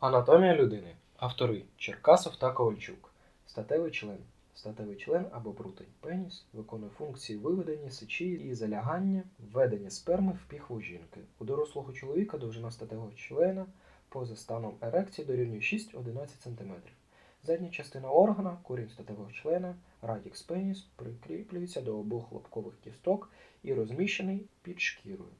Анатомія людини. Автори Черкасов та Ковальчук. Статевий член. Статевий член або прутень. Пеніс виконує функції виведення сечі і залягання, введення сперми в піхву жінки. У дорослого чоловіка довжина статевого члена поза станом ерекції дорівнює 6-11 см. Задня частина органа, корінь статевого члена, радікс пеніс прикріплюється до обох лобкових кісток і розміщений під шкірою.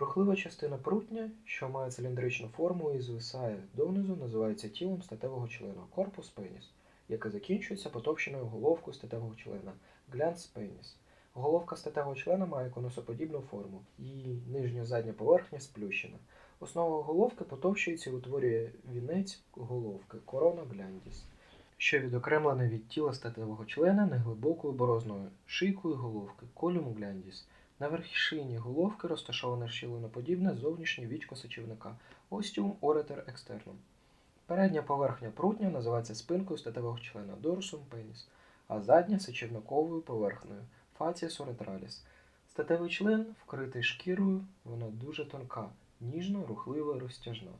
Рухлива частина прутня, що має циліндричну форму і звисає донизу, називається тілом статевого члена корпус пеніс, яке закінчується потовщеною головкою статевого члена глянц пеніс. Головка статевого члена має конусоподібну форму, її нижня задня поверхня сплющена. Основа головки потовщується і утворює вінець головки корона глянтіс, що відокремлене від тіла статевого члена неглибокою борозною шийкою головки колюм глянтіс. На вершині головки розташоване щілиноподібне зовнішнє вічко сечівника остіум оретер екстернум. Передня поверхня прутня називається спинкою статевого члена дорсум пеніс, а задня сечівниковою поверхнею фаціс оретраліс. Статевий член вкритий шкірою, вона дуже тонка, ніжно, рухлива, розтяжна.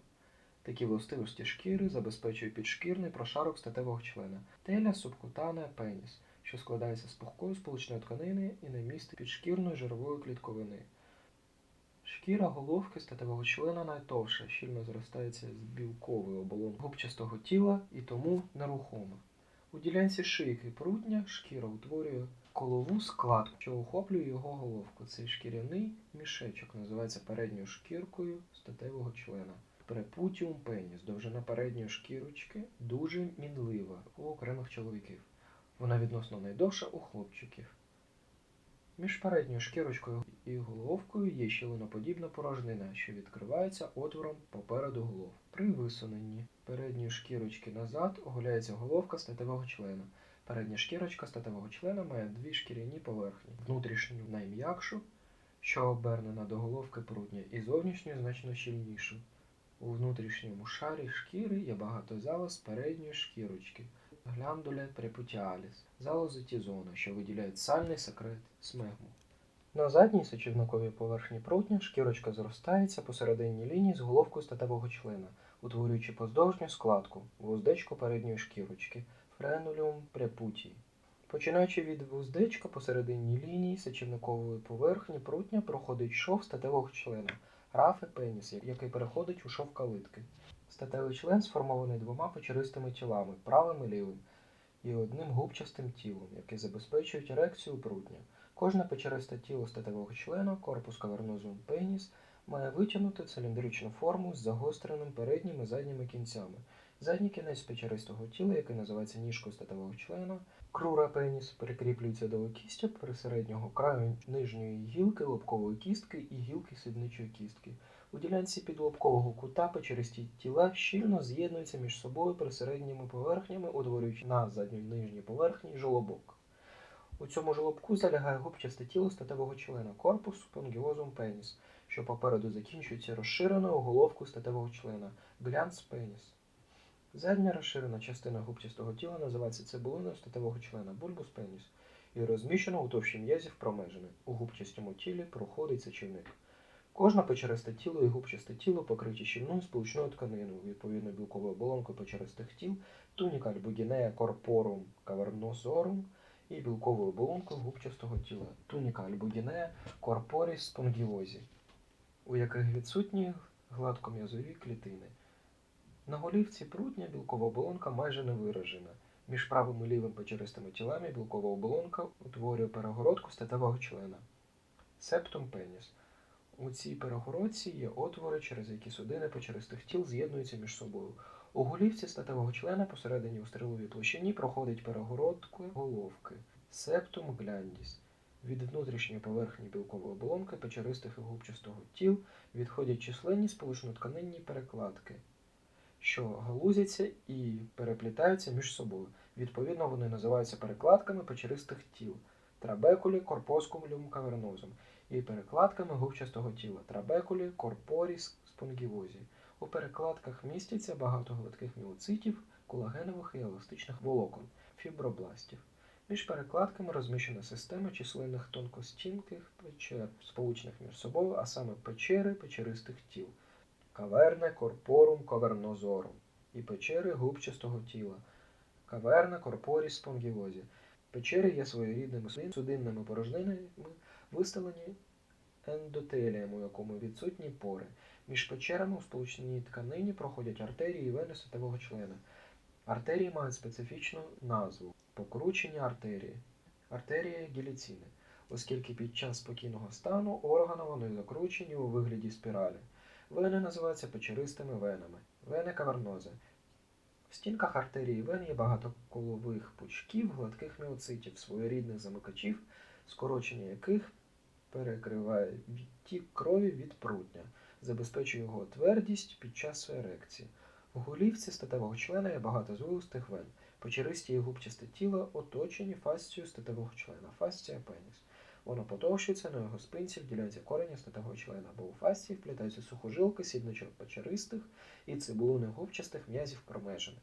Такі властивості шкіри забезпечує підшкірний прошарок статевого члена теля субкутанea пеніс що складається з пухкої сполучної тканини і не містить підшкірної жирової клітковини. Шкіра головки статевого члена найтовша, щільно зростається з білковою оболонкою губчастого тіла і тому нерухома. У ділянці шийки прутня шкіра утворює колову складку, що охоплює його головку. Цей шкіряний мішечок називається передньою шкіркою статевого члена. Препутіум пеніс, довжина передньої шкірочки, дуже мінлива у окремих чоловіків. Вона відносно найдовша у хлопчиків. Між передньою шкірочкою і головкою є щілиноподібна порожнина, що відкривається отвором попереду голов. При висуненні передньої шкірочки назад оголяється головка статевого члена. Передня шкірочка статевого члена має дві шкіряні поверхні: внутрішню найм'якшу, що обернена до головки прутня, і зовнішню значно щільнішу. У внутрішньому шарі шкіри є багато залоз передньої шкірочки гландуля препутіаліс, залози тізона, що виділяють сальний секрет смегму. На задній сечівниковій поверхні прутня шкірочка зростається посередині лінії з головкою статевого члена, утворюючи поздовжню складку, вуздечку передньої шкірочки, френулюм препутії. Починаючи від вуздечка посередині лінії сечівникової поверхні прутня проходить шов статевого члена, рафи пеніс, який переходить у шов калитки. Статевий член сформований двома печеристими тілами правим і лівим, і одним губчастим тілом, які забезпечують ерекцію прутня. Кожне печеристе тіло статевого члена, корпус кавернозум пеніс, має витягнуту циліндричну форму з загостреним передніми і задніми кінцями. Задній кінець печеристого тіла, який називається ніжкою статевого члена, крура пеніс, прикріплюється до кістя при середнього краю нижньої гілки лобкової кістки і гілки сідничої кістки. У ділянці підлобкового кута печеристі тіла щільно з'єднуються між собою присередніми поверхнями, утворюючи на задній нижній поверхні жолобок. У цьому жолобку залягає губчасте тіло статевого члена корпус спонгіозум пеніс, що попереду закінчується розширеною головкою статевого члена глянц пеніс. Задня розширена частина губчастого тіла називається цибулиною статевого члена бульбус пеніс і розміщена у товщі м'язів промежини. У губчастому тілі проходить сечівник. Кожне печеристе тіло і губчасте тіло покриті щільною сполучною тканиною, відповідно білковою оболонкою печеристих тіл, туніка альбугінея корпорум кавернозорум і білковою оболонкою губчастого тіла, туніка альбугінея корпоріс спонгіозі, у яких відсутні гладком'язові клітини. На голівці прутня білкова оболонка майже не виражена. Між правим і лівим печеристими тілами білкова оболонка утворює перегородку статевого члена. Септум пеніс. У цій перегородці є отвори, через які судини печеристих тіл з'єднуються між собою. У голівці статевого члена посередині у стріловій площині проходить перегородка головки септум гляндіс. Від внутрішньої поверхні білкової оболонки печеристих і губчастого тіл відходять численні сполучно-тканинні перекладки, що галузяться і переплітаються між собою. Відповідно, вони називаються перекладками печеристих тіл трабекулі корпоскумлюм кавернозум і перекладками губчастого тіла трабекулі, корпоріс, спонгівозі. У перекладках містяться багато гладких міоцитів, колагенових і еластичних волокон, фібробластів. Між перекладками розміщена система численних тонкостінких печер, сполучених між собою, а саме печери печеристих тіл. каверне корпорум ковернозорум і печери губчастого тіла. Каверна корпоріс спонгіозі. Печери є своєрідними судинними порожнинами, виставлені ендотелієм, у якому відсутні пори. Між печерами у сполучній тканині проходять артерії і вени статевого члена. Артерії мають специфічну назву покручені артерії. Артерія гіліціни, оскільки під час спокійного стану органи вони закручені у вигляді спіралі. Вени називаються печеристими венами. Вени кавернози. В стінках артерії вен є багато колових пучків гладких міоцитів, своєрідних замикачів, скорочення яких перекриває відтік крові від прутня, забезпечує його твердість під час ерекції. В голівці статевого члена є багато звивистих вен. Печеристі і губчасте тіло оточені фасцією статевого члена, фасція пеніс. Воно потовщується на його спинці в ділянці кореня статевого члена, бо у фасції вплітаються сухожилки сідничок печеристих і цибулини губчастих м'язів промежини.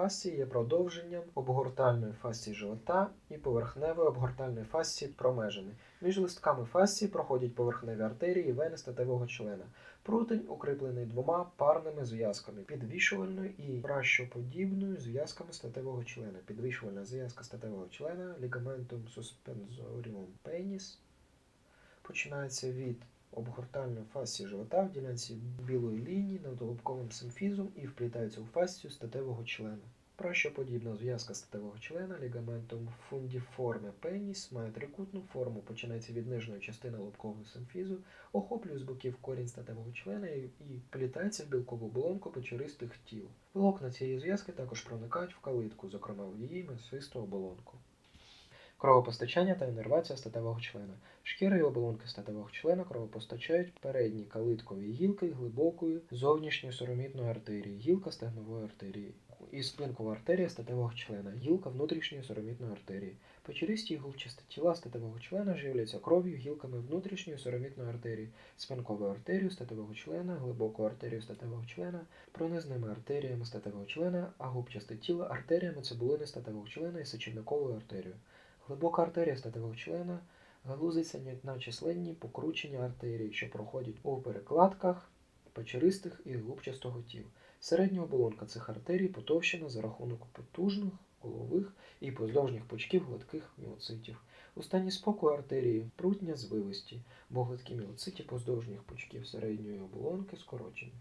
Фасції є продовженням обгортальної фасції живота і поверхневої обгортальної фасції промежини. Між листками фасції проходять поверхневі артерії і вени статевого члена. Прутень укріплений двома парними зв'язками підвішувальною і пращоподібною зв'язками статевого члена. Підвішувальна зв'язка статевого члена лігаментум суспензоріум пеніс починається від обгортальної фасції живота в ділянці білої лінії над лобковим симфізом і вплітається у фасцію статевого члена. Пращоподібна зв'язка статевого члена лігаментум фундіформе пеніс має трикутну форму, починається від нижньої частини лобкового симфізу, охоплює з боків корінь статевого члена і вплітається в білкову оболонку печеристих тіл. Волокна цієї зв'язки також проникають в калитку, зокрема в її м'ясисту оболонку. Кровопостачання та інервація статевого члена. Шкіра і оболонки статевого члена кровопостачають передні калиткові гілки глибокої зовнішньої соромітної артерії, гілка стегнової артерії і спинкова артерія статевого члена, гілка внутрішньої соромітної артерії. Печеристі і гулчасті тіла статевого члена живляться кров'ю, гілками внутрішньої соромітної артерії, спинковою артерією статевого члена, глибокою артерією статевого члена, пронизними артеріями статевого члена, а губчасте тіло артеріями цибулини статевого члена і сечівниковою артерією. Глибока артерія статевого члена галузиться на численні покручені артерії, що проходять у перекладках печеристих і губчастого тіл. Середня оболонка цих артерій потовщена за рахунок потужних голових і поздовжніх пучків гладких міоцитів. У стані спокою артерії прутня звивисті, бо гладкі міоциті поздовжніх пучків середньої оболонки скорочені.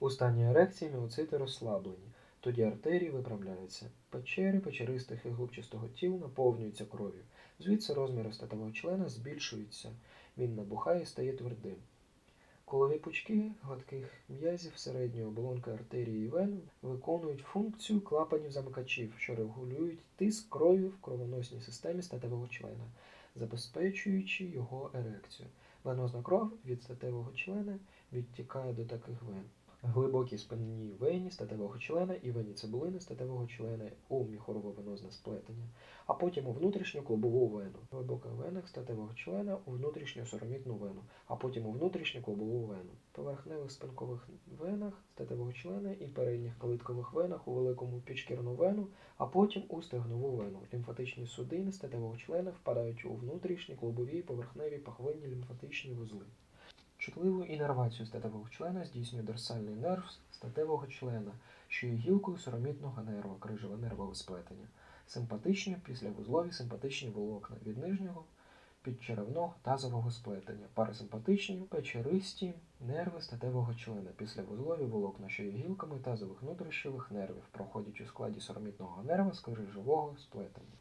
У стані ерекції міоцити розслаблені. Тоді артерії виправляються. Печери печеристих і губчастого тіл наповнюються кров'ю. Звідси розміри статевого члена збільшуються. Він набухає і стає твердим. Колові пучки гладких м'язів середньої оболонки артерії і вен виконують функцію клапанів замикачів, що регулюють тиск крові в кровоносній системі статевого члена, забезпечуючи його ерекцію. Венозна кров від статевого члена відтікає до таких вен. Глибокі спинні вені статевого члена і вені цибулини статевого члена у міхорово-венозне сплетення, а потім у внутрішню клубову вену, глибока венах статевого члена у внутрішню соромітну вену, а потім у внутрішню клубову вену, поверхневих спинкових венах статевого члена і передніх калиткових венах у великому підшкірну вену, а потім у стегнову вену. Лімфатичні судини статевого члена впадають у внутрішні клубові поверхневі пахвинні лімфатичні вузли. Чутливу інервацію статевого члена здійснює дорсальний нерв статевого члена, що є гілкою соромітного нерва, крижове нервове сплетення. Симпатичні післявузлові симпатичні волокна від нижнього підчеревного тазового сплетення, парасимпатичні печеристі нерви статевого члена, післявузлові волокна, що є гілками тазових внутрішньових нервів, проходять у складі соромітного нерва з крижового сплетення.